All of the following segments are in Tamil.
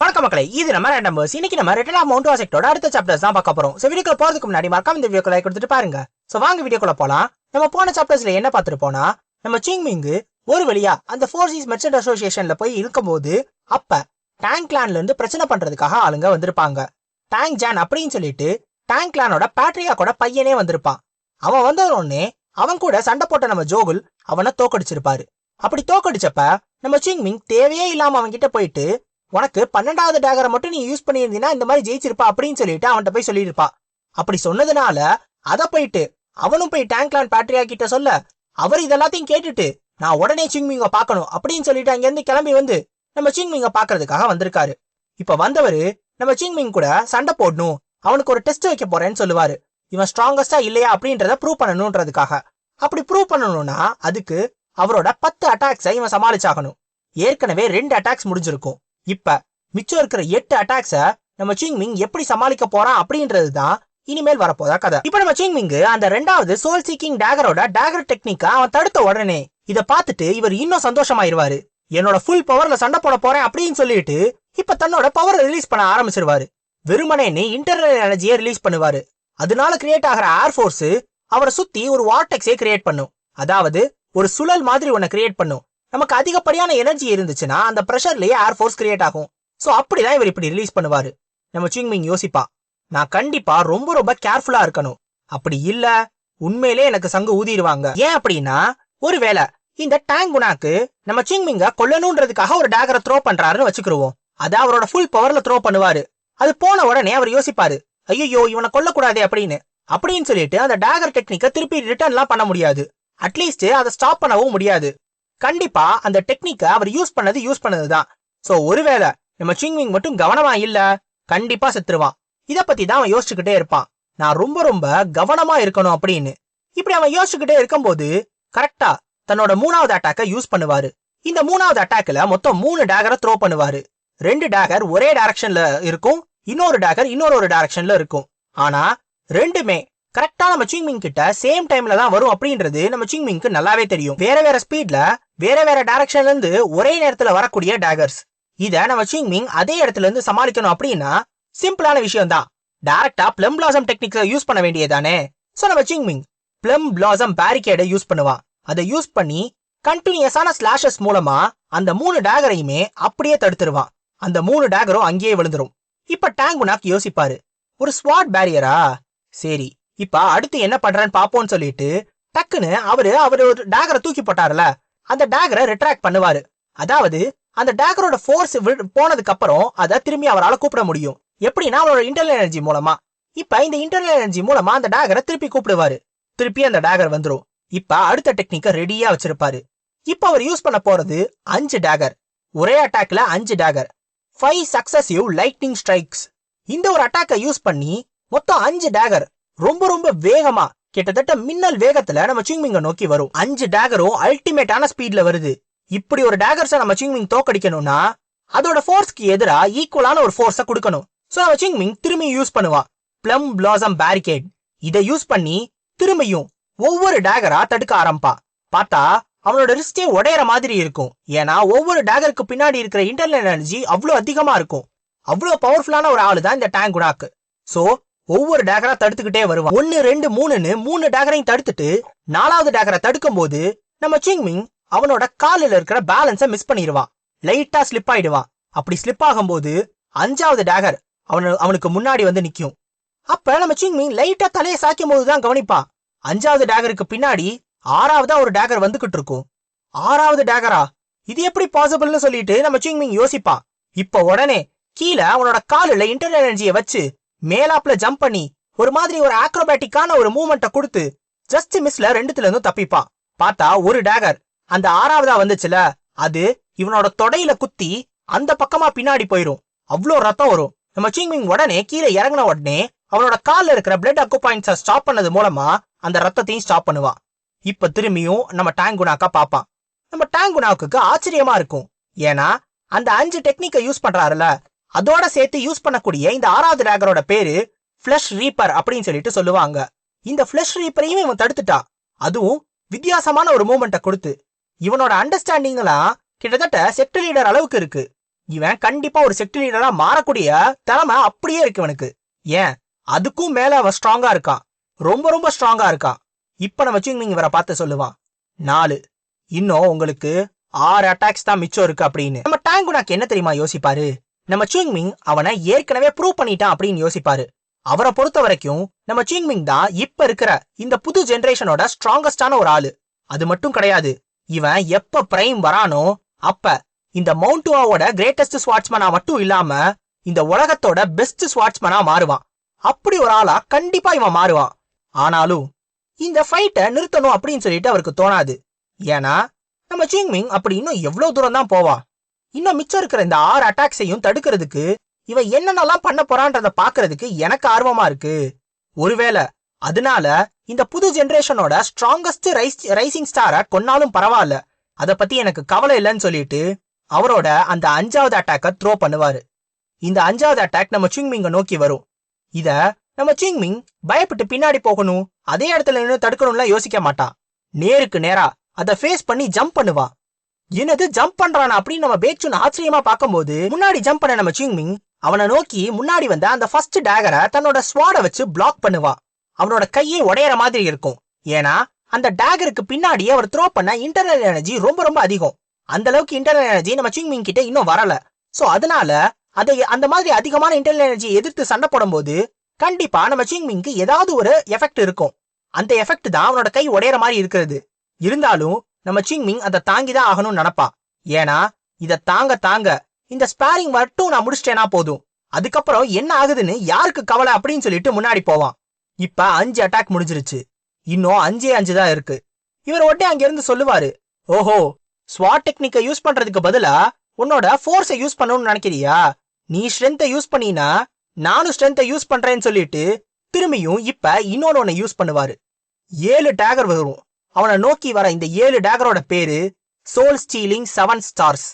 வணக்கம் மக்களே இது நம்ம ரெண்டு நம்பர்ஸ் இன்னைக்கு நம்ம ரிட்டர்ன் ஆஃப் மவுண்ட் வாசெக்டோட அடுத்த சாப்டர்ஸ் தான் பார்க்க போறோம். ஸோ வீடியோக்கு போறதுக்கு முன்னாடி மறக்காம இந்த வீடியோக்குள்ள கொடுத்துட்டு பாருங்க. ஸோ வாங்க வீடியோக்குள்ள போலாம். நம்ம போன சாப்டர்ஸ்ல என்ன பார்த்துட்டு போனா நம்ம சிங்மிங்கு ஒரு வழியா அந்த ஃபோர் சீஸ் மெர்ச்சன்ட் அசோசியேஷன்ல போய் இருக்கும்போது அப்ப டேங்க் கிளான்ல இருந்து பிரச்சனை பண்றதுக்காக ஆளுங்க வந்திருப்பாங்க. டேங்க் ஜான் அப்படின்னு சொல்லிட்டு டேங்க் கிளானோட பேட்ரியாக்கோட பையனே வந்திருப்பான். அவன் வந்தவனே அவன் கூட சண்டை போட்ட நம்ம ஜோகுல் அவனை தோக்கடிச்சிருப்பாரு. அப்படி தோக்கடிச்சப்ப நம்ம சிங்மிங் தேவையே இல்லாம அவன் கிட்ட போயிட்டு உனக்கு பன்னெண்டாவது டேகரை மட்டும் நீ யூஸ் பண்ணியிருந்தீங்கன்னா இந்த மாதிரி ஜெயிச்சிருப்பா அப்படின்னு சொல்லிட்டு அவன்கிட்ட போய் சொல்லியிருப்பா. அப்படி சொன்னதுனால அத போயிட்டு அவனும் போய் டேங்க்லான் பேட்ரியா கிட்ட சொல்ல அவர் இதெல்லாத்தையும் கேட்டுட்டு நான் உடனே சிங்மிங்க பார்க்கணும் அப்படின்னு சொல்லிட்டு அங்கேருந்து கிளம்பி வந்து நம்ம சிங்மிங்க பாக்குறதுக்காக வந்திருக்காரு. இப்ப வந்தவரு நம்ம சிங்மிங் கூட சண்டை போடணும் அவனுக்கு ஒரு டெஸ்ட் வைக்க போறேன்னு சொல்லுவாரு. இவன் ஸ்ட்ராங்கஸ்டா இல்லையா அப்படின்றத ப்ரூவ் பண்ணணும்ன்றதுக்காக அப்படி ப்ரூவ் பண்ணணும்னா அதுக்கு அவரோட பத்து அட்டாக்ஸை இவன் சமாளிச்சாகணும். ஏற்கனவே ரெண்டு அட்டாக்ஸ் முடிஞ்சிருக்கும். இப்ப மிச்சம் இருக்கிற எட்டு அட்டாக்ஸ நம்ம சிங்மிங் எப்படி சமாளிக்க போறான் அப்படின்றது தான் இனிமேல் வரப்போதா கதை. இப்ப நம்ம சிங்மிங் அந்த ரெண்டாவது சோல் சீக்கிங் டேகரோட டேகர் டெக்னிக்கா அவன் தடுத்த உடனே இத பார்த்துட்டு இவர் இன்னும் சந்தோஷமாயிருவாரு. என்னோட ஃபுல் பவர்ல சண்டை போட போறேன் அப்படின்னு சொல்லிட்டு இப்ப தன்னோட பவரை ரிலீஸ் பண்ண ஆரம்பிச்சிருவாரு. வெறுமனேன்னு இன்டர்னல் எனர்ஜியை ரிலீஸ் பண்ணுவாரு. அதனால கிரியேட் ஆகிற ஏர் ஃபோர்ஸ் அவரை சுத்தி ஒரு வார்டெக்ஸே கிரியேட் பண்ணும். அதாவது ஒரு சுழல் மாதிரி ஒன்ன கிரியேட் பண்ணும். நமக்கு அதிகப்படியான எனர்ஜி இருந்துச்சுன்னா அந்த ப்ரெஷர்லயே ஏர் ஃபோர்ஸ் கிரியேட் ஆகும். சோ அப்படிதான் இவர் இப்படி ரிலீஸ் பண்ணுவாரு. நம்ம சுயிங்மிங் யோசிப்பா. நான் கண்டிப்பா ரொம்ப ரொம்ப கேர்ஃபுல்லா இருக்கணும். அப்படி இல்ல உண்மையிலே எனக்கு சங்கு ஊதிடுவாங்க. ஏன் அப்படின்னா ஒருவேளை இந்த டேங் குணாக்கு நம்ம சிங்மிங்க கொல்லணுன்றதுக்காக ஒரு டேகரை த்ரோ பண்றாருன்னு வச்சுக்கிருவோம். அத அவரோட ஃபுல் பவர்ல த்ரோ பண்ணுவாரு. அது போன உடனே அவர் யோசிப்பாரு. ஐயோ இவனை கொல்லக்கூடாதே அப்படின்னு. அப்படின்னு சொல்லிட்டு அந்த டேகர் டெக்னிக்கை திருப்பி ரிட்டர்ன்லாம் பண்ண முடியாது. அட்லீஸ்ட் அதை ஸ்டாப் பண்ணவும் முடியாது. கண்டிப்பா அந்த டெக்னிக்க அவர் யூஸ் பண்ணது யூஸ் பண்ணதுதான். சோ ஒருவேளை நம்ம சிங்விங் மட்டும் கவனமா இல்ல கண்டிப்பா செத்துருவான். இத பத்தி தான் அவன் யோசிச்சுக்கிட்டே இருப்பான். நான் ரொம்ப ரொம்ப கவனமா இருக்கணும் அப்படின்னு. இப்படி அவன் யோசிச்சுக்கிட்டே இருக்கும்போது கரெக்டா தன்னோட மூணாவது அட்டாக்க யூஸ் பண்ணுவாரு. இந்த மூணாவது அட்டாக்ல மொத்தம் மூணு டேகரை த்ரோ பண்ணுவாரு. ரெண்டு டேகர் ஒரே டைரக்ஷன்ல இருக்கும் இன்னொரு டேகர் இன்னொரு ஒரு டைரக்ஷன்ல இருக்கும். ஆனா ரெண்டுமே கரெக்டா நம்ம சிங்மிங் கிட்ட சேம் டைம்ல தான் வரும் அப்படின்றது நம்ம சிங்மிங்க்கு நல்லாவே தெரியும். வேற வேற ஸ்பீட்ல வேற வேற டைரக்ஷன்ல இருந்து ஒரே நேரத்துல வரக்கூடிய டேகர்ஸ் இத நம்ம சிங்மிங் அதே இடத்துல இருந்து சமாளிக்கணும் அப்படின்னா சிம்பிளான விஷயம் தான் டைரக்டா பிளம் பிளாசம் டெக்னிக்ஸை யூஸ் பண்ண வேண்டியதானே சோ நம்ம சிங்மிங் பிளம் பிளாசம் பேரிகேடை யூஸ் பண்ணுவான். அதை யூஸ் பண்ணி கண்டினியூஸான ஸ்லாஷஸ் மூலமா அந்த மூணு டேகரையுமே அப்படியே தடுத்துருவான். அந்த மூணு டேகரும் அங்கேயே விழுந்துரும். இப்ப டேங்குனாக் யோசிப்பாரு. ஒரு ஸ்வாட் பேரியரா சரி இப்ப அடுத்து என்ன பண்றேன்னு பாப்போம்னு சொல்லிட்டு டக்குன்னு அவரு அவரு ஒரு டேகரை தூக்கி போட்டாருல அந்த டேகரை ரிட்ராக்ட் பண்ணுவாரு. அதாவது அந்த டேகரோட ஃபோர்ஸ் போனதுக்கு அப்புறம் அதை திரும்பி அவரால் கூப்பிட முடியும். எப்படின்னா அவரோட இன்டர்னல் எனர்ஜி மூலமா. இப்ப இந்த இன்டர்னல் எனர்ஜி மூலமா அந்த டேகரை திருப்பி கூப்பிடுவாரு. திருப்பி அந்த டேகர் வந்துரும். இப்ப அடுத்த டெக்னிக்கை ரெடியா வச்சிருப்பாரு. இப்ப அவர் யூஸ் பண்ண போறது அஞ்சு டேகர் ஒரே அட்டாக்ல அஞ்சு dagger five successive lightning strikes இந்த ஒரு அட்டாக்கை யூஸ் பண்ணி மொத்தம் அஞ்சு டேகர் ரொம்ப ரொம்ப வேகமா கிட்டத்தட்ட மின்னல் வேகத்துல நம்ம சிங்மிங்க நோக்கி வரும். அஞ்சு டேகரும் அல்டிமேட்டான ஸ்பீட்ல வருது. இப்படி ஒரு டேகர்ஸை நம்ம சிங்மிங் தோக்கடிக்கணும்னா அதோட ஃபோர்ஸ்க்கு எதிரா ஈக்குவலான ஒரு ஃபோர்ஸ கொடுக்கணும். சோ நம்ம சிங்மிங் திரும்பி யூஸ் பண்ணுவா. பிளம் பிளாசம் பேரிகேட் இதை யூஸ் பண்ணி திரும்பியும் ஒவ்வொரு டேகரா தடுக்க ஆரம்பா பார்த்தா அவனோட ரிஸ்டே உடையற மாதிரி இருக்கும். ஏன்னா ஒவ்வொரு டேகருக்கு பின்னாடி இருக்கிற இன்டர்னல் எனர்ஜி அவ்வளோ அதிகமா இருக்கும். அவ்வளோ பவர்ஃபுல்லான ஒரு ஆளு தான் இந்த டேங்க் குடாக்கு சோ ஒவ்வொரு டேகரா தடுத்துக்கிட்டே வருவான். ஒன்னு ரெண்டு மூணுன்னு மூணு டேகரையும் தடுத்துட்டு நாலாவது டேகரை தடுக்கும் போது நம்ம சிங்மிங் அவனோட காலில் இருக்கிற பேலன்ஸை மிஸ் பண்ணிடுவான் லைட்டா ஸ்லிப் ஆயிடுவான். அப்படி ஸ்லிப் ஆகும்போது அஞ்சாவது டேகர் அவனு அவனுக்கு முன்னாடி வந்து நிக்கும். அப்ப நம்ம சிங்மிங் லைட்டா தலையை சாய்க்கும் போதுதான் கவனிப்பான். அஞ்சாவது டேகருக்கு பின்னாடி ஆறாவதா ஒரு டேகர் வந்துகிட்டு இருக்கும். ஆறாவது டேகரா இது எப்படி பாசிபிள்னு சொல்லிட்டு நம்ம சிங்மிங் யோசிப்பான். இப்ப உடனே கீழே அவனோட காலில் இன்டர்னல் எனர்ஜியை வச்சு மேலாப்ல ஜம்ப் பண்ணி ஒரு மாதிரி ஒரு ஆக்ரோபேட்டிக்கான ஒரு மூவ்மெண்ட்டை கொடுத்து ஜஸ்ட் மிஸ்ல ரெண்டுத்துல இருந்தும் தப்பிப்பான் பார்த்தா ஒரு டேகர் அந்த ஆறாவதா வந்துச்சுல அது இவனோட தொடையில குத்தி அந்த பக்கமா பின்னாடி போயிரும். அவ்வளோ ரத்தம் வரும். நம்ம சிங்மிங் உடனே கீழே இறங்கின உடனே அவனோட கால்ல இருக்கிற பிளட் அக்குபாயின்ஸை ஸ்டாப் பண்ணது மூலமா அந்த ரத்தத்தையும் ஸ்டாப் பண்ணுவான் இப்ப திரும்பியும் நம்ம டேங்குனாக்கா பாப்பான் நம்ம டேங்குனாவுக்கு ஆச்சரியமா இருக்கும். ஏன்னா அந்த அஞ்சு டெக்னிக்கை யூஸ் பண்றாருல. அதோட சேர்த்து யூஸ் பண்ணக்கூடிய இந்த ஆறாவது டேகரோட பேரு ஃபிளஷ் ரீப்பர் அப்படின்னு சொல்லிட்டு சொல்லுவாங்க. இந்த ஃபிளஷ் ரீப்பரையும் இவன் தடுத்துட்டா. அதுவும் வித்தியாசமான ஒரு மூமெண்ட்டை கொடுத்து. இவனோட அண்டர்ஸ்டாண்டிங்லாம் கிட்டத்தட்ட செக்டர் லீடர் அளவுக்கு இருக்கு. இவன் கண்டிப்பா ஒரு செக்டர் லீடரா மாறக்கூடிய திறமை அப்படியே இருக்கு இவனுக்கு. ஏன்? அதுக்கும் மேல அவன் ஸ்ட்ராங்கா இருக்கான். ரொம்ப ரொம்ப ஸ்ட்ராங்கா இருக்கான். இப்ப நம்ம சிங்மிங் இவரை பார்த்து சொல்லுவான். நாலு. இன்னும் உங்களுக்கு ஆறு அட்டாக்ஸ் தான் மிச்சம் இருக்கு அப்படின்னு. நம்ம டேங்குனாக்கு என்ன தெரியுமா யோசிப்பாரு? நம்ம சிங்மிங் அவனை ஏற்கனவே ப்ரூவ் பண்ணிட்டான் அப்படின்னு யோசிப்பாரு. அவரை பொறுத்த வரைக்கும் நம்ம சிங்மிங் தான் இப்ப இருக்கிற இந்த புது ஜெனரேஷனோட ஸ்ட்ராங்கஸ்டான ஒரு ஆளு. அது மட்டும் கிடையாது. இவன் எப்ப பிரைம் வரானோ அப்ப இந்த மவுண்டுவாவோட கிரேட்டஸ்ட் ஸ்வாட்ஸ்மனா மட்டும் இல்லாம இந்த உலகத்தோட பெஸ்ட் ஸ்வாட்ஸ்மனா மாறுவான். அப்படி ஒரு ஆளா கண்டிப்பா இவன் மாறுவான். ஆனாலும் இந்த ஃபைட்டை நிறுத்தணும் அப்படின்னு சொல்லிட்டு அவருக்கு தோணாது. ஏன்னா நம்ம சிங்மிங் அப்படி இன்னும் எவ்வளவு தூரம் தான் போவான். இன்னும் மிச்சம் இருக்கிற இந்த ஆறு அட்டாக்ஸையும் தடுக்கிறதுக்கு இவன் என்னென்னலாம் பண்ண போறான்றத பாக்குறதுக்கு எனக்கு ஆர்வமா இருக்கு. ஒருவேளை அதனால இந்த புது ஜெனரேஷனோட ஸ்ட்ராங்கஸ்ட் ரைஸ் ரைசிங் ஸ்டாரை கொன்னாலும் பரவாயில்ல. அத பத்தி எனக்கு கவலை இல்லைன்னு சொல்லிட்டு அவரோட அந்த அஞ்சாவது அட்டாக்க த்ரோ பண்ணுவாரு. இந்த அஞ்சாவது அட்டாக் நம்ம சிங்மிங்க நோக்கி வரும். இத நம்ம சிங்மிங் பயப்பட்டு பின்னாடி போகணும் அதே இடத்துல நின்று தடுக்கணும்லாம் யோசிக்க மாட்டான். நேருக்கு நேரா அதை ஃபேஸ் பண்ணி ஜம்ப் பண்ணுவான். என்னது ஜம்ப் பண்றானா அப்படின்னு நம்ம பேச்சுன்னு ஆச்சரியமா பார்க்கும்போது முன்னாடி ஜம்ப் பண்ண நம்ம சிங்மிங் அவனை நோக்கி முன்னாடி வந்த அந்த ஃபர்ஸ்ட் டேகரை தன்னோட ஸ்வாட வச்சு பிளாக் பண்ணுவான் அவனோட கையே உடையற மாதிரி இருக்கும். ஏன்னா அந்த டேகருக்கு பின்னாடி அவர் த்ரோ பண்ண இன்டர்னல் எனர்ஜி ரொம்ப ரொம்ப அதிகம். அந்த அளவுக்கு இன்டர்னல் எனர்ஜி நம்ம சிங்மிங் கிட்ட இன்னும் வரல. சோ அதனால அதை அந்த மாதிரி அதிகமான இன்டர்னல் எனர்ஜி எதிர்த்து சண்டை போடும்போது கண்டிப்பா நம்ம சிங்மிங்க்கு ஏதாவது ஒரு எஃபெக்ட் இருக்கும். அந்த எஃபெக்ட் தான் அவனோட கை உடையற மாதிரி இருக்கிறது. இருந்தாலும் நம்ம சிங்மிங் அதை தாங்கி தான் ஆகணும்னு நினப்பா. ஏன்னா இதை தாங்க தாங்க இந்த ஸ்பேரிங் மட்டும் நான் முடிச்சிட்டேனா போதும். அதுக்கப்புறம் என்ன ஆகுதுன்னு யாருக்கு கவலை அப்படின்னு சொல்லிட்டு முன்னாடி போவான். இப்ப அஞ்சு அட்டாக் முடிஞ்சிருச்சு. இன்னும் அஞ்சே அஞ்சு தான் இருக்கு. இவர் உடனே அங்க இருந்து சொல்லுவாரு ஓஹோ ஸ்வாட் டெக்னிக்கை யூஸ் பண்றதுக்கு பதிலா உன்னோட ஃபோர்ஸை யூஸ் பண்ணணும்னு நினைக்கிறியா? நீ ஸ்ட்ரென்த்தை யூஸ் பண்ணினா நானும் ஸ்ட்ரென்த்தை யூஸ் பண்றேன்னு சொல்லிட்டு திரும்பியும் இப்ப இன்னொன்னு ஒன்னு யூஸ் பண்ணுவாரு. ஏழு டேகர் வரும். அவனை நோக்கி வர இந்த ஏழு டேகரோட பேரு சோல் ஸ்டீலிங் செவன் ஸ்டார்ஸ்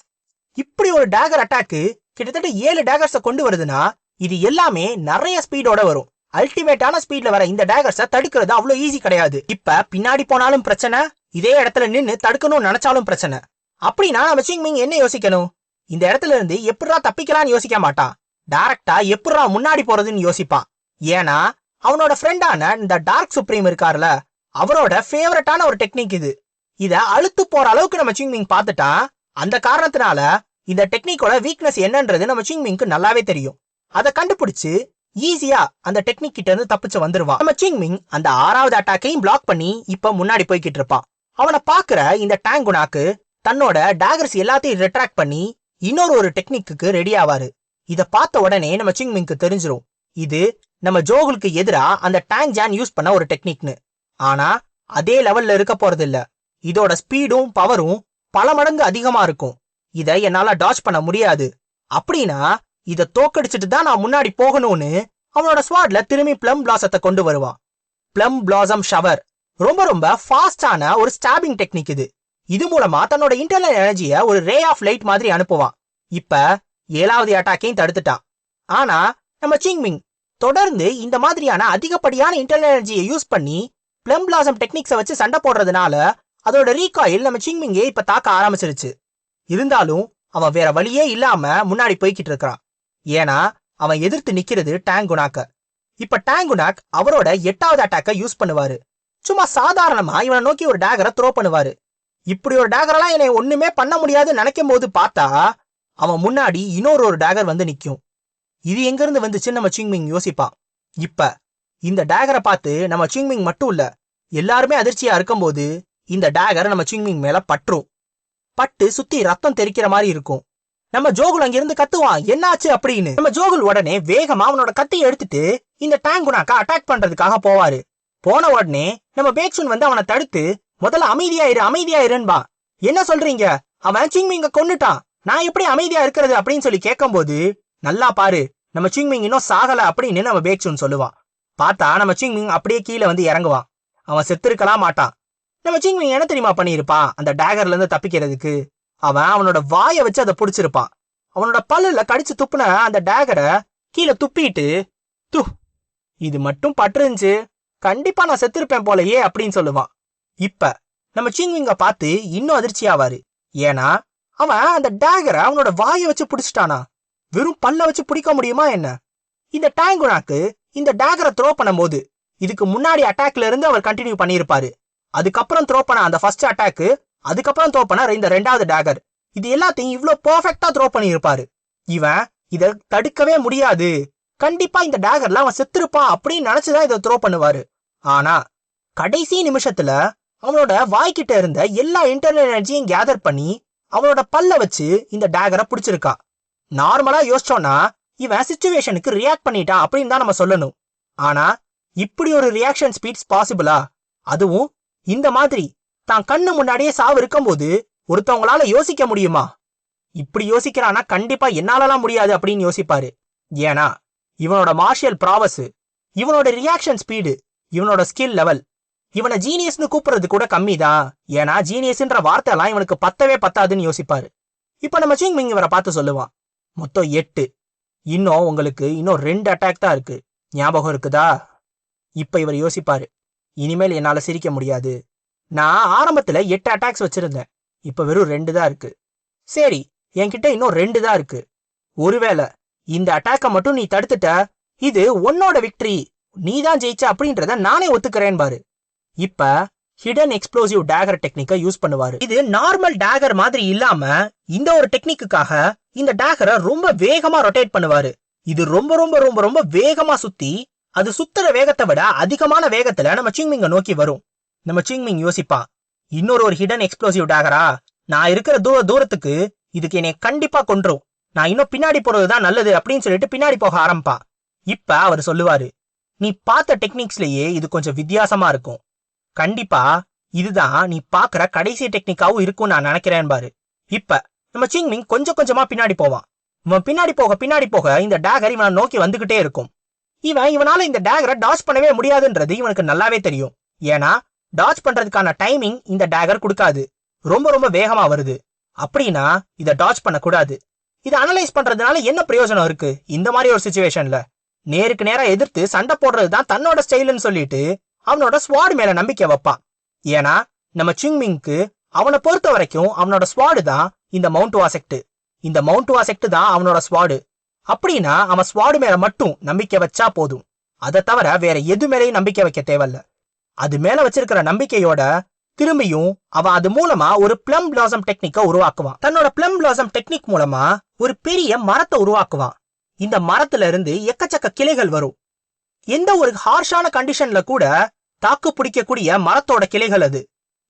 இப்படி ஒரு டேகர் அட்டாக்கு கிட்டத்தட்ட ஏழு டேகர்ஸ கொண்டு வருதுன்னா இது எல்லாமே நிறைய ஸ்பீடோட வரும். அல்டிமேட்டான ஸ்பீட்ல வர இந்த டேகர்ஸ தடுக்கிறது அவ்வளவு ஈஸி கிடையாது. இப்ப பின்னாடி போனாலும் பிரச்சனை இதே இடத்துல நின்னு தடுக்கணும்னு நினைச்சாலும் பிரச்சனை. அப்படின்னா நம்ம சிங்மிங் என்ன யோசிக்கணும்? இந்த இடத்துல இருந்து எப்படா தப்பிக்கலாம்னு யோசிக்க மாட்டான். டைரக்டா எப்படா முன்னாடி போறதுன்னு யோசிப்பான். ஏன்னா அவனோட ஃப்ரெண்டான இந்த டார்க் சுப்ரீம் இருக்கார்ல அவரோட ஃபேவரட்டான ஒரு டெக்னிக் இது. இத அழுத்து போற அளவுக்கு நம்ம சிங்மிங் பார்த்துட்டா அந்த காரணத்தினால இந்த டெக்னிக்கோட வீக்னஸ் என்னன்றது நம்ம சிங்மிங்க்கு நல்லாவே தெரியும். அதை கண்டுபிடிச்சு ஈஸியா அந்த டெக்னிக் கிட்ட இருந்து தப்பிச்சு வந்துருவான் நம்ம சிங்மிங் அந்த ஆறாவது அட்டாக்கையும் பிளாக் பண்ணி இப்ப முன்னாடி போய்கிட்டு இருப்பான் அவனை பாக்குற இந்த டேங்குனாக்கு தன்னோட டேகர்ஸ் எல்லாத்தையும் ரிட்ராக்ட் பண்ணி இன்னொரு ஒரு டெக்னிக்கு ரெடி ஆவாரு. இத பார்த்த உடனே நம்ம சிங்மிங்க்கு தெரிஞ்சிரும். இது நம்ம ஜோகுலுக்கு எதிரா அந்த டேங் ஜான் யூஸ் பண்ண ஒரு டெக்னிக்னு ஆனா அதே லெவல்ல இருக்க போறதில்ல. இதோட ஸ்பீடும் பவரும் பல மடங்கு அதிகமா இருக்கும். இத என்னால டாச் பண்ண முடியாது. அப்படின்னா இத தோக்கடிச்சிட்டு தான் நான் முன்னாடி போகணும்னு அவனோட ஸ்வாட்ல திரும்பி பிளம் பிளாசத்தை கொண்டு வருவான். பிளம் பிளாசம் ஷவர் ரொம்ப ரொம்ப ஃபாஸ்டான ஒரு ஸ்டாபிங் டெக்னிக் இது. இது மூலமா தன்னோட இன்டர்னல் எனர்ஜிய ஒரு ரே ஆஃப் லைட் மாதிரி அனுப்புவான். இப்ப ஏழாவது அட்டாக்கையும் தடுத்துட்டான். ஆனா நம்ம சிங்மிங் தொடர்ந்து இந்த மாதிரியான அதிகப்படியான இன்டர்னல் எனர்ஜியை யூஸ் பண்ணி பிளம் பிளாசம் டெக்னிக்ஸை வச்சு சண்டை போடுறதுனால அதோட ரீகாயில் நம்ம சிங்மிங்கே இப்ப தாக்க ஆரம்பிச்சிருச்சு. இருந்தாலும் அவன் வேற வழியே இல்லாம முன்னாடி போய்கிட்டு இருக்கிறான். ஏன்னா அவன் எதிர்த்து நிக்கிறது டேங்குனாக்க இப்ப டேங்குனாக் அவரோட எட்டாவது அட்டாக்க யூஸ் பண்ணுவாரு. சும்மா சாதாரணமா இவனை நோக்கி ஒரு டேகரை த்ரோ பண்ணுவாரு. இப்படி ஒரு டேகரெல்லாம் என்னை ஒண்ணுமே பண்ண முடியாதுன்னு நினைக்கும் போது பார்த்தா அவன் முன்னாடி இன்னொரு ஒரு டேகர் வந்து நிக்கும். இது எங்க இருந்து வந்துச்சுன்னு நம்ம சிங்மிங் யோசிப்பான். இப்ப இந்த டேகரை பார்த்து நம்ம சிங்மிங் மட்டும் இல்ல எல்லாருமே அதிர்ச்சியா இருக்கும்போது இந்த டேகர் நம்ம சிங்மிங் மேல பற்றும் பட்டு சுத்தி ரத்தம் தெறிக்கிற மாதிரி இருக்கும். நம்ம ஜோகுல் அங்கிருந்து கத்துவான் என்னாச்சு அப்படின்னு. நம்ம ஜோகுல் உடனே வேகமா அவனோட கத்தியை எடுத்துட்டு இந்த டேங்குனாக்கா அட்டாக் பண்றதுக்காக போவாரு. போன உடனே நம்ம பேக்சுன் வந்து அவனை தடுத்து முதல்ல அமைதியாயிரு அமைதியாயிருன்பா என்ன சொல்றீங்க? அவன் சிங்மிங்க கொன்னுட்டான். நான் எப்படி அமைதியா இருக்கிறது? அப்படின்னு சொல்லி கேட்கும்போது நல்லா பாரு நம்ம சிங்மிங் இன்னும் சாகல அப்படின்னு நம்ம பேக்சுன் சொல்லுவான். பார்த்தா நம்ம சிங்மிங் அப்படியே கீழே வந்து இறங்குவான். அவன் செத்திருக்கலாம் மாட்டான். நம்ம சிங்மிங் என்ன தெரியுமா பண்ணியிருப்பான்? அந்த டேகர்ல இருந்து தப்பிக்கிறதுக்கு. அவன் அவனோட வாயை வச்சு அதை புடிச்சிருப்பான். அவனோட பல்லுல கடிச்சு துப்புன அந்த டேகரை கீழே துப்பிட்டு து இது மட்டும் பட்டுருந்துச்சு. கண்டிப்பா நான் செத்திருப்பேன் போலயே அப்படின்னு சொல்லுவான். இப்ப நம்ம சிங்விங்க பார்த்து இன்னும் அதிர்ச்சி ஆவாரு. ஏன்னா அவன் அந்த டேகரை அவனோட வாயை வச்சு பிடிச்சிட்டானா? வெறும் பல்ல வச்சு பிடிக்க முடியுமா என்ன? இந்த டேங்குனாக்கு இந்த டேகரை த்ரோ பண்ணும்போது இதுக்கு முன்னாடி அட்டாக்ல இருந்து அவர் கண்டினியூ பண்ணியிருப்பாரு. அதுக்கப்புறம் த்ரோ பண்ண அந்த ஃபர்ஸ்ட் அட்டாக்கு அதுக்கப்புறம் த்ரோ பண்ண இந்த ரெண்டாவது டேகர் இது எல்லாத்தையும் இவ்ளோ பெர்ஃபெக்ட்டா த்ரோ பண்ணியிருப்பாரு. இவன் இத தடுக்கவே முடியாது. கண்டிப்பா இந்த டேகர்ல அவன் செத்துருப்பான் அப்படின்னு நினைச்சுதான் இதை த்ரோ பண்ணுவாரு. ஆனா கடைசி நிமிஷத்துல அவனோட வாய்க்கிட்ட இருந்த எல்லா இன்டர்னல் எனர்ஜியும் கேதர் பண்ணி அவனோட பல்ல வச்சு இந்த டேகரை பிடிச்சிருக்கா. நார்மலா யோசிச்சோம்னா இவன் சுச்சுவேஷனுக்கு ரியாக்ட் பண்ணிட்டான் அப்படின்னு தான் நம்ம சொல்லணும். ஆனா இப்படி ஒரு ரியாக்ஷன் ஸ்பீட்ஸ் பாசிபிளா அதுவும் இந்த மாதிரி. தான் கண்ணு முன்னாடியே சாவு இருக்கும்போது ஒருத்தவங்களால யோசிக்க முடியுமா? இப்படி யோசிக்கிறானா கண்டிப்பா என்னாலலாம் முடியாது அப்படின்னு யோசிப்பாரு. ஏன்னா இவனோட மார்ஷியல் ப்ராவஸ் இவனோட ரியாக்ஷன் ஸ்பீடு இவனோட ஸ்கில் லெவல் இவனை ஜீனியஸ்னு கூப்பிடுறது கூட கம்மி தான் ஏன்னா ஜீனியஸ்ன்ற வார்த்தை எல்லாம் இவனுக்கு பத்தவே பத்தாதுன்னு யோசிப்பாரு. இப்ப நம்ம சிங் மிங் இவரை பார்த்து சொல்லுவான். மொத்தம் எட்டு. இன்னும் உங்களுக்கு இன்னும் ரெண்டு அட்டாக் தான் இருக்கு. ஞாபகம் இருக்குதா? இப்ப இவர் யோசிப்பாரு. இனிமேல் என்னால சிரிக்க முடியாது. நான் ஆரம்பத்துல எட்டு அட்டாக்ஸ் வச்சிருந்தேன். இப்ப வெறும் ரெண்டு தான் இருக்கு. சரி என்கிட்ட இன்னும் ரெண்டு தான் இருக்கு. ஒருவேளை இந்த அட்டாக்கை மட்டும் நீ தடுத்துட்ட இது உன்னோட விக்டரி நீ தான் ஜெயிச்ச அப்படின்றத நானே ஒத்துக்கிறேன் பாரு. இப்ப ஹிடன் எக்ஸ்ப்ளோசிவ் டேகர் டெக்னிக்கை யூஸ் பண்ணுவாரு. இது நார்மல் டேகர் மாதிரி இல்லாம இந்த ஒரு டெக்னிக்குக்காக இந்த டேகரை ரொம்ப வேகமா ரொட்டேட் பண்ணுவாரு. இது ரொம்ப ரொம்ப ரொம்ப ரொம்ப வேகமா சுத்தி அது சுத்துற வேகத்தை விட அதிகமான வேகத்துல நம்ம சிங்மிங்க நோக்கி வரும். நம்ம சிங்மிங் யோசிப்பான் இன்னொரு ஒரு ஹிடன் எக்ஸ்ப்ளோசிவ் டேகரா நான் இருக்கிற தூர தூரத்துக்கு இதுக்கு என்னை கண்டிப்பா கொன்றும். நான் இன்னும் பின்னாடி போறதுதான் நல்லது அப்படின்னு சொல்லிட்டு பின்னாடி போக ஆரம்பிப்பான் இப்ப அவர் சொல்லுவாரு நீ பார்த்த டெக்னிக்ஸ்லயே இது கொஞ்சம் வித்தியாசமா இருக்கும். கண்டிப்பா இதுதான் நீ பாக்குற கடைசி டெக்னிக்காவும் இருக்கும் நான் நினைக்கிறேன் பாரு. இப்ப நம்ம சிங்மிங் கொஞ்சம் கொஞ்சமா பின்னாடி போவான். இவன் பின்னாடி போக பின்னாடி போக இந்த டேகர் இவனை நோக்கி வந்துகிட்டே இருக்கும். இவன் இவனால இந்த டேகரை டாச் பண்ணவே முடியாதுன்றது இவனுக்கு நல்லாவே தெரியும். ஏன்னா டாச் பண்றதுக்கான டைமிங் இந்த டேகர் கொடுக்காது. ரொம்ப ரொம்ப வேகமா வருது. அப்படின்னா இதை டாச் பண்ணக்கூடாது. இதை அனலைஸ் பண்றதுனால என்ன பிரயோஜனம் இருக்கு? இந்த மாதிரி ஒரு சுச்சுவேஷன்ல நேருக்கு நேரா எதிர்த்து சண்டை போடுறது தான் தன்னோட ஸ்டைல்னு சொல்லிட்டு அவனோட ஸ்வாடு மேல நம்பிக்கை வைப்பான் ஏன்னா நம்ம சிங்மிங்க்கு அவனை பொறுத்த வரைக்கும் அவனோட ஸ்வாடு தான் இந்த மவுண்ட் வாசெக்ட் இந்த மவுண்ட் வாசெக்ட் தான் அவனோட ஸ்வாடு அப்படின்னா அவன் ஸ்வாடு மேல மட்டும் நம்பிக்கை வச்சா போதும். அதை தவிர வேற எது மேலேயும் நம்பிக்கை வைக்க தேவையில்ல. அது மேல வச்சிருக்கிற நம்பிக்கையோட திரும்பியும் அவ அது மூலமா ஒரு பிளம் பிளாசம் டெக்னிக்க உருவாக்குவான். தன்னோட பிளம் பிளாசம் டெக்னிக் மூலமா ஒரு பெரிய மரத்தை உருவாக்குவான். இந்த மரத்துல இருந்து எக்கச்சக்க கிளைகள் வரும். எந்த ஒரு ஹார்ஷான கண்டிஷன்ல கூட தாக்கு பிடிக்கக்கூடிய மரத்தோட கிளைகள் அது.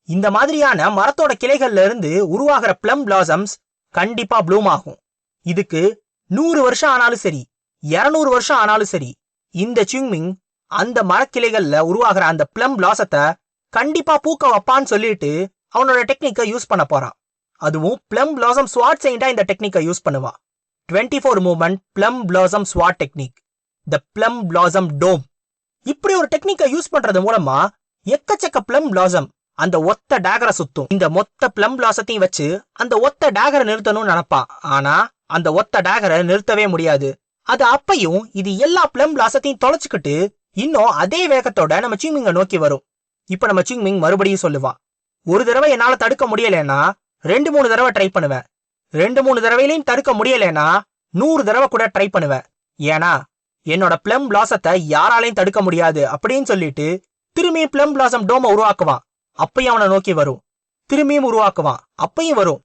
இந்த மாதிரியான மரத்தோட கிளைகள்ல இருந்து உருவாகிற பிளம் பிளாசம்ஸ் கண்டிப்பா ப்ளூம் ஆகும். இதுக்கு நூறு வருஷம் ஆனாலும் சரி இருநூறு வருஷம் ஆனாலும் சரி இந்த சிங்மிங் அந்த மரக்கிளைகள்ல உருவாகிற அந்த பிளம் பிளாசத்தை கண்டிப்பா பூக்க வைப்பான்னு சொல்லிட்டு அவனோட டெக்னிக்கை யூஸ் பண்ண போறான். அதுவும் பிளம் பிளாசம் ஸ்வாட் செயின்டா இந்த டெக்னிக்கை யூஸ் பண்ணுவான். Twenty four movement plum blossom sword technique the plum blossom டோம் இப்படி ஒரு டெக்னிக்கை யூஸ் பண்றது மூலமா எக்கச்சக்க பிளம் பிளாசம் அந்த ஒத்த டேகரை சுத்தும். இந்த மொத்த பிளம் பிளாசத்தையும் வச்சு அந்த ஒத்த டேகரை நிறுத்தணும்னு நினைப்பான் ஆனா அந்த ஒத்த டேகரை நிறுத்தவே முடியாது. அது அப்பையும் இது எல்லா பிளம் பிளாசத்தையும் தொலைச்சிக்கிட்டு இன்னும் அதே வேகத்தோட நம்ம சிங்மிங்க நோக்கி வரும். இப்ப நம்ம சிங்மிங் மறுபடியும் சொல்லுவான். ஒரு தடவை என்னால தடுக்க முடியலன்னா ரெண்டு மூணு தடவை ட்ரை பண்ணுவேன். ரெண்டு மூணு தடவையிலையும் தடுக்க முடியலன்னா நூறு தடவை கூட ட்ரை பண்ணுவேன். ஏன்னா என்னோட பிளம் பிளாசத்தை யாராலையும் தடுக்க முடியாது அப்படின்னு சொல்லிட்டு திரும்பியும் பிளம் பிளாசம் டோமை உருவாக்குவான். அப்பயும் அவனை நோக்கி வரும். திரும்பியும் உருவாக்குவான். அப்பயும் வரும்.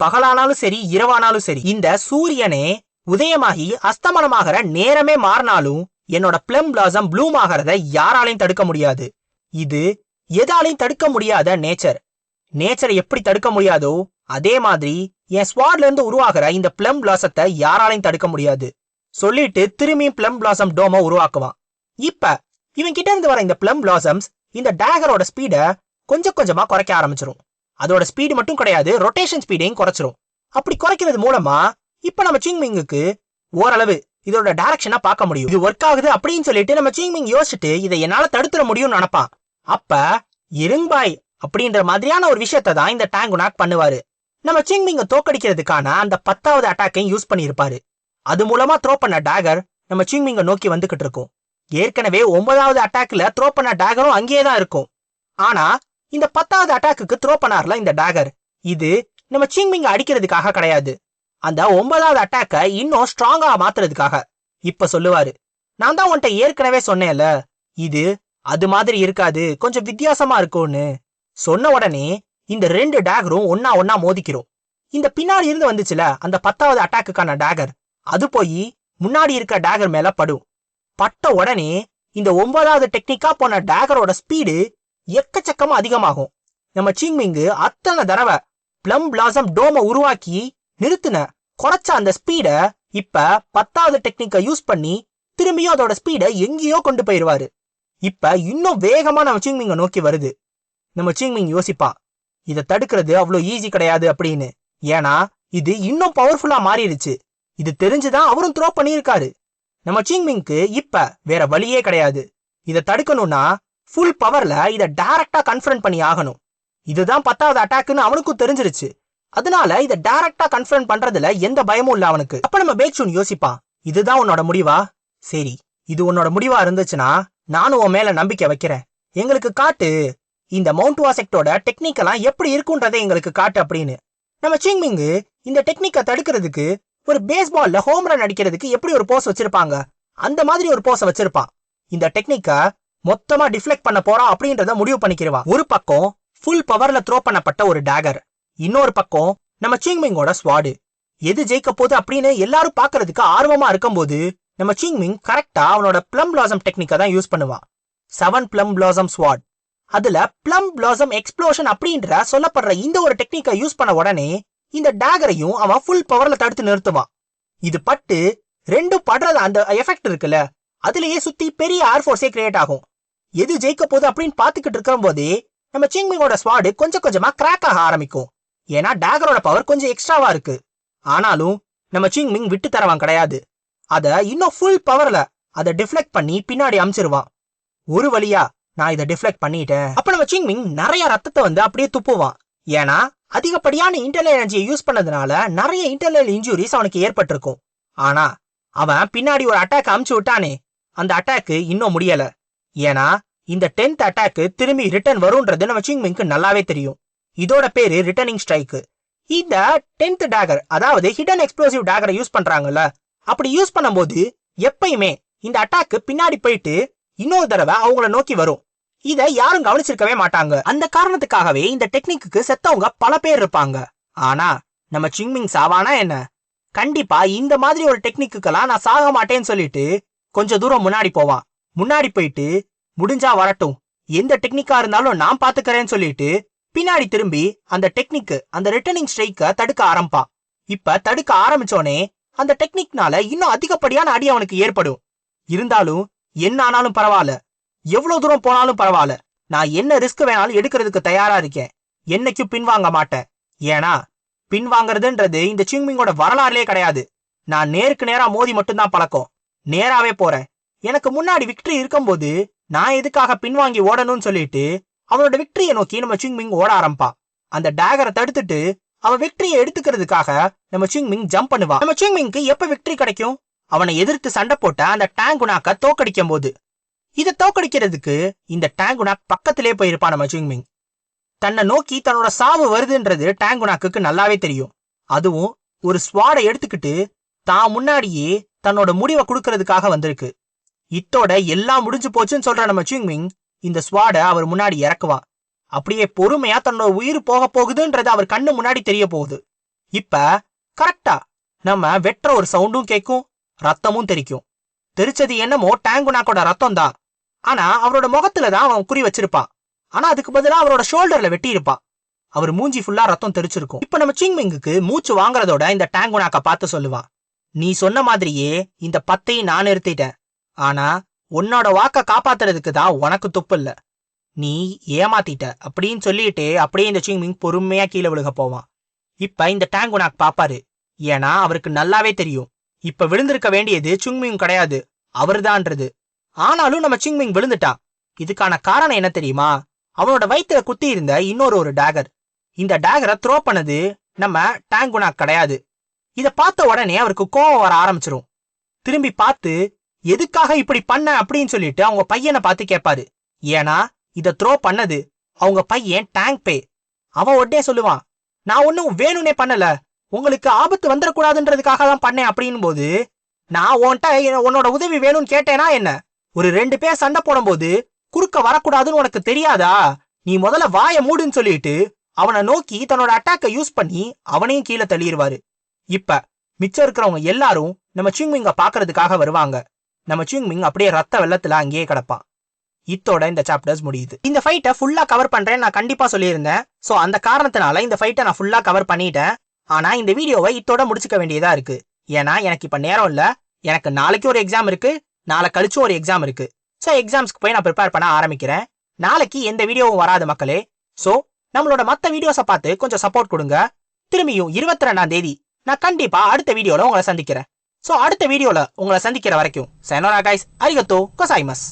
பகலானாலும் சரி இரவானாலும் சரி இந்த சூரியனே உதயமாகி அஸ்தமனமாகிற நேரமே மாறினாலும் என்னோட பிளம் பிளாசம் ப்ளூம் ஆகிறத யாராலையும் தடுக்க முடியாது. இது எதாலையும் தடுக்க முடியாத நேச்சர் நேச்சரை எப்படி தடுக்க முடியாதோ அதே மாதிரி என் ஸ்வாட்ல இருந்து உருவாகிற இந்த பிளம் பிளாசத்தை யாராலையும் தடுக்க முடியாது. சொல்லிட்டு திரும்பியும் பிளம் பிளாசம் டோம உருவாக்குவான். இப்ப இவன் கிட்ட இருந்து வர இந்த பிளம் பிளாசம்ஸ் இந்த டேகரோட ஸ்பீட கொஞ்சம் கொஞ்சமா குறைக்க ஆரம்பிச்சிரும். அதோட ஸ்பீடு மட்டும் கிடையாது ரொட்டேஷன் ஸ்பீடையும் குறைச்சிரும். அப்படி குறைக்கிறது மூலமா இப்ப நம்ம சிங்மிங்குக்கு ஓரளவு இதோட டைரக்ஷனா பார்க்க முடியும். இது ஒர்க் ஆகுது அப்படின்னு சொல்லிட்டு நம்ம சிங்மிங் யோசிச்சுட்டு இதை என்னால தடுத்துட முடியும்னு நினைப்பான். அப்ப இருங்பாய் அப்படின்ற மாதிரியான ஒரு விஷயத்தை தான் இந்த டேங்குனாக் பண்ணுவாரு. நம்ம சிங்மிங்க தோக்கடிக்கிறதுக்கான அந்த பத்தாவது அட்டாக்கையும் யூஸ் பண்ணியிருப்பாரு. அது மூலமா த்ரோ பண்ண டேகர் நம்ம சிங்மிங்க நோக்கி வந்துகிட்டு இருக்கும். ஏற்கனவே ஒன்பதாவது அட்டாக்ல த்ரோ பண்ண டேகரும் அங்கேயே தான் இருக்கும். ஆனா இந்த பத்தாவது அட்டாக்குக்கு த்ரோ பண்ணார்ல இந்த டேகர் இது நம்ம சிங்மிங்க அடிக்கிறதுக்காக கிடையாது. அந்த ஒன்பதாவது அட்டாக்க இன்னும் ஸ்ட்ராங்கா மாத்துறதுக்காக. இப்ப சொல்லுவாரு நான் தான் உன்கிட்ட ஏற்கனவே சொன்னேன்ல இது அது மாதிரி இருக்காது கொஞ்சம் வித்தியாசமா இருக்கும்னு. சொன்ன உடனே இந்த ரெண்டு டேகரும் ஒன்னா ஒன்னா மோதிக்கிறோம். இந்த பின்னாடி இருந்து வந்துச்சுல அந்த பத்தாவது அட்டாக்குக்கான டேகர் அது போய் முன்னாடி இருக்க டேகர் மேல படும். பட்ட உடனே இந்த ஒன்பதாவது டெக்னிக்கா போன டேகரோட ஸ்பீடு எக்கச்சக்கமா அதிகமாகும். நம்ம சிங்மிங்கு அத்தனை தடவை பிளம் பிளாசம் டோம உருவாக்கி நிறுத்தின குறைச்ச அந்த ஸ்பீட இப்ப பத்தாவது டெக்னிக்கை யூஸ் பண்ணி திரும்பியும் அதோட ஸ்பீடை எங்கேயோ கொண்டு போயிருவாரு. இப்ப இன்னும் வேகமா நம்ம சிங்மிங்க நோக்கி வருது. நம்ம சிங்மிங் யோசிப்பான் இதை தடுக்கிறது அவ்வளோ ஈஸி கிடையாது அப்படின்னு. ஏன்னா இது இன்னும் பவர்ஃபுல்லா மாறிடுச்சு. இது தெரிஞ்சுதான் அவரும் த்ரோ பண்ணியிருக்காரு. நம்ம சிங்மிங்க்கு இப்ப வேற வழியே கிடையாது. இதை தடுக்கணும்னா ஃபுல் பவர்ல இதை டைரக்டா கன்ஃபரண்ட் பண்ணி ஆகணும். இதுதான் பத்தாவது அட்டாக்னு அவனுக்கும் தெரிஞ்சிருச்சு. அதனால இதை டைரக்டா கன்ஃபரண்ட் பண்றதுல எந்த பயமும் இல்ல அவனுக்கு. அப்ப நம்ம பேக்ஷூன் யோசிப்பான் இதுதான் உன்னோட முடிவா? சரி இது உன்னோட முடிவா இருந்துச்சுன்னா நானும் உன் மேல நம்பிக்கை வைக்கிறேன். எங்களுக்கு காட்டு இந்த மவுண்ட் வாசெக்டோட டெக்னிக்கெல்லாம் எப்படி இருக்குன்றதை எங்களுக்கு காட்டு அப்படின்னு. நம்ம சிங்மிங்கு இந்த டெக்னிக்கை தடுக்கிறதுக்கு ஒரு பேஸ்பால்ல ஹோம் ரன் அடிக்கிறதுக்கு எப்படி ஒரு போஸ் வச்சிருப்பாங்க? அந்த மாதிரி ஒரு போஸ வச்சிருப்பான் இந்த டெக்னிக்க மொத்தமா டிஃப்ளெக்ட் பண்ண போறான் அப்படின்றத முடிவு பண்ணிக்கிறவான் ஒரு பக்கம் ஃபுல் பவர்ல த்ரோ பண்ணப்பட்ட ஒரு டேகர் இன்னொரு பக்கம் நம்ம சிங்மிங்கோட ஸ்வாடு எது ஜெயிக்க போகுது அப்படின்னு எல்லாரும் பாக்குறதுக்கு ஆர்வமா இருக்கும்போது நம்ம சிங்மிங் கரெக்டா அவனோட பிளம் பிளாசம் டெக்னிக்கை தான் யூஸ் பண்ணுவான் செவன் பிளம் பிளாசம் ஸ்வாட் அதுல பிளம் பிளாசம் எக்ஸ்ப்ளோஷன் அப்படின்ற சொல்லப்படுற இந்த ஒரு டெக்னிக்கை யூஸ் பண்ண உடனே இந்த டேகரையும் அவன் ஃபுல் பவர்ல தடுத்து நிறுத்துவான் இது பட்டு ரெண்டும் படுறது அந்த எஃபெக்ட் இருக்குல்ல அதுலயே சுத்தி பெரிய ஏர் ஃபோர்ஸே கிரியேட் ஆகும். எது ஜெயிக்க போகுது அப்படின்னு பாத்துக்கிட்டு இருக்கும் போதே நம்ம சிங்மிங்கோட ஸ்வாடு கொஞ்சம் கொஞ்சமா கிராக் ஆக ஆரம்பிக்கும். ஏன்னா டேகரோட பவர் கொஞ்சம் எக்ஸ்ட்ராவா இருக்கு. ஆனாலும் நம்ம சிங்மிங் விட்டு தரவான் கிடையாது. அத இன்னும் ஃபுல் பவர்ல அதை டிஃப்ளெக்ட் பண்ணி பின்னாடி அமிச்சிருவான். ஒரு வழியா நான் இதை டிஃப்ளெக்ட் பண்ணிட்டேன். அப்ப நம்ம சிங்மிங் நிறைய ரத்தத்தை வந்து அப்படியே துப்புவான். ஏன்னா அதிகப்படியான இன்டர்னல் எனர்ஜியை யூஸ் பண்ணதுனால நிறைய இன்டர்னல் இன்ஜுரிஸ் அவனுக்கு ஏற்பட்டிருக்கும். ஆனா அவன் பின்னாடி ஒரு அட்டாக் அமுச்சு விட்டானே அந்த அட்டாக்கு இன்னும் முடியல. ஏன்னா இந்த டென்த் அட்டாக்கு திரும்பி ரிட்டர்ன் வரும்ன்றது நம்ம சிங்மிங்க்கு நல்லாவே தெரியும். இதோட பேரு ரிட்டர்னிங் ஸ்ட்ரைக்கு இந்த டென்த் டேகர் அதாவது ஹிடன் எக்ஸ்ப்ளோசிவ் டேகரை யூஸ் பண்றாங்கல்ல அப்படி யூஸ் பண்ணும்போது எப்பயுமே இந்த அட்டாக்கு பின்னாடி போயிட்டு இன்னொரு தடவை அவங்கள நோக்கி வரும். இத யாரும் கவனிச்சிருக்கவே மாட்டாங்க. அந்த காரணத்துக்காகவே இந்த டெக்னிக்கு செத்தவங்க பல பேர் இருப்பாங்க. ஆனா நம்ம சிங்மிங் சாவானா என்ன? கண்டிப்பா இந்த மாதிரி ஒரு டெக்னிக்குக்கெல்லாம் நான் சாக மாட்டேன்னு சொல்லிட்டு கொஞ்ச தூரம் முன்னாடி போவான். முன்னாடி போயிட்டு முடிஞ்சா வரட்டும். எந்த டெக்னிக்கா இருந்தாலும் நான் பாத்துக்கறேன்னு சொல்லிட்டு பின்னாடி திரும்பி அந்த டெக்னிக்கு அந்த ரிட்டர்னிங் ஸ்ட்ரைக்க தடுக்க ஆரம்பிப்பான். இப்ப தடுக்க ஆரம்பிச்சோனே அந்த டெக்னிக்னால இன்னும் அதிகப்படியான அடி அவனுக்கு ஏற்படும். இருந்தாலும் என்ன ஆனாலும் பரவாயில்ல. எவ்வளவு தூரம் போனாலும் பரவாயில்ல. நான் என்ன ரிஸ்க் வேணாலும் எடுக்கிறதுக்கு தயாரா இருக்கேன். என்னைக்கும் பின்வாங்க மாட்டேன். ஏன்னா பின்வாங்கறதுன்றது இந்த சிங்மிங்கோட வரலாறுலயே கிடையாது. நான் நேருக்கு நேரா மோதி மட்டும்தான் பழக்கம். நேராவே போறேன். எனக்கு முன்னாடி விக்டரி இருக்கும்போது நான் எதுக்காக பின்வாங்கி ஓடணும்னு சொல்லிட்டு அவனோட விக்டரியை நோக்கி நம்ம சிங்மிங் ஓட ஆரம்பிப்பான். அந்த டேகரை தடுத்துட்டு அவன் விக்டரியை எடுத்துக்கிறதுக்காக நம்ம சிங்மிங் ஜம்ப் பண்ணுவான். நம்ம சிங்மிங்க்கு எப்ப விக்டரி கிடைக்கும்? அவனை எதிர்த்து சண்டை போட்ட அந்த டேங்குனாக்க தோக்கடிக்கும் போது இதை தோக்கடிக்கிறதுக்கு இந்த டேங்குனாக் பக்கத்திலே போயிருப்பான் நம்ம சிங்மிங் தன்னை நோக்கி தன்னோட சாவு வருதுன்றது டேங்குனாக்கு நல்லாவே தெரியும். அதுவும் ஒரு ஸ்வாடை எடுத்துக்கிட்டு தான் முன்னாடியே தன்னோட முடிவை கொடுக்கறதுக்காக வந்திருக்கு. இத்தோட எல்லாம் முடிஞ்சு போச்சுன்னு சொல்ற நம்ம சிங்மிங் இந்த ஸ்வாட அவர் முன்னாடி இறக்குவா. அப்படியே பொறுமையா தன்னோட உயிர் போக போகுதுன்றது அவர் கண்ணு முன்னாடி தெரிய போகுது. இப்ப கரெக்டா நம்ம வெட்டுற ஒரு சவுண்டும் கேட்கும் ரத்தமும் தெரிக்கும். தெரிச்சது என்னமோ டேங்குனாக்கோட ரத்தம் தான் ஆனா அவரோட முகத்துல தான் அவன் குறி வச்சிருப்பான். ஆனா அதுக்கு பதிலா அவரோட ஷோல்டர்ல வெட்டி இருப்பான் அவர் மூஞ்சி ஃபுல்லா ரத்தம் தெரிச்சிருக்கும். இப்ப நம்ம சிங்மிங்குக்கு மூச்சு வாங்குறதோட இந்த டேங்குனாக்க பார்த்து சொல்லுவான் நீ சொன்ன மாதிரியே இந்த பத்தையும் நான் நிறுத்திட்டேன். ஆனா உன்னோட வாக்க காப்பாத்துறதுக்கு தான் உனக்கு துப்பு இல்ல. நீ ஏமாத்திட்ட. அப்படின்னு சொல்லிட்டு அப்படியே இந்த சிங்மிங் பொறுமையா கீழே விழுக போவான். இப்ப இந்த டேங்குனாக் பாப்பாரு ஏன்னா அவருக்கு நல்லாவே தெரியும். இப்ப விழுந்திருக்க வேண்டியது சுங்மிங் கிடையாது. அவர்தான்றது. ஆனாலும் நம்ம சிங்மிங் விழுந்துட்டான் இதுக்கான காரணம் என்ன தெரியுமா? அவனோட வயித்துல குத்தி இருந்த இன்னொரு ஒரு டேகர் இந்த டேகரை த்ரோ பண்ணது நம்ம டேங்குனா கிடையாது. இத பார்த்த உடனே அவருக்கு கோவம் வர ஆரம்பிச்சிரும். திரும்பி பார்த்து எதுக்காக இப்படி பண்ண? அப்படின்னு சொல்லிட்டு அவங்க பையனை பார்த்து கேட்பாரு. ஏன்னா இத த்ரோ பண்ணது அவங்க பையன் டேங்க் பே. அவன் உடனே சொல்லுவான் நான் ஒன்னும் வேணும்னே பண்ணல. உங்களுக்கு ஆபத்து வந்துடக்கூடாதுன்றதுக்காக தான் பண்ணேன் அப்படின் போது நான் உன்கிட்ட உன்னோட உதவி வேணும்னு கேட்டேனா என்ன? ஒரு ரெண்டு பேர் சண்டை போடும்போது குறுக்க வரக்கூடாதுன்னு உனக்கு தெரியாதா? நீ முதல்ல வாயை மூடுன்னு சொல்லிட்டு அவனை நோக்கி தன்னோட அட்டாக்கை யூஸ் பண்ணி அவனையும் கீழே தள்ளிடுவாரு இப்ப மிச்சம் இருக்கிறவங்க எல்லாரும் நம்ம சிங்மிங்க பாக்குறதுக்காக வருவாங்க. நம்ம சிங்மிங் அப்படியே ரத்த வெள்ளத்துல அங்கேயே கிடப்பான். இத்தோட இந்த சாப்டர்ஸ் முடியுது. இந்த ஃபைட்டை ஃபுல்லா கவர் பண்றேன் நான் கண்டிப்பா சொல்லியிருந்தேன். சோ அந்த காரணத்தினால இந்த ஃபைட்டை நான் ஃபுல்லா கவர் பண்ணிட்டேன். ஆனா இந்த வீடியோவை இத்தோட முடிச்சுக்க வேண்டியதா இருக்கு. ஏன்னா எனக்கு இப்ப நேரம் இல்ல. எனக்கு நாளைக்கு ஒரு எக்ஸாம் இருக்கு. நாளை கழிச்சும் ஒரு எக்ஸாம் இருக்கு. ஸோ எக்ஸாம்ஸ்க்கு போய் நான் ப்ரிப்பேர் பண்ண ஆரம்பிக்கிறேன். நாளைக்கு எந்த வீடியோவும் வராது மக்களே. ஸோ நம்மளோட மற்ற வீடியோஸை பார்த்து கொஞ்சம் சப்போர்ட் கொடுங்க. திரும்பியும் இருபத்தி ரெண்டாம் தேதி நான் கண்டிப்பா அடுத்த வீடியோவில் உங்களை சந்திக்கிறேன். ஸோ அடுத்த வீடியோவில் உங்களை சந்திக்கிற வரைக்கும் சைனோரா கைஸ் அரிகத்தோ கொசாய்மஸ்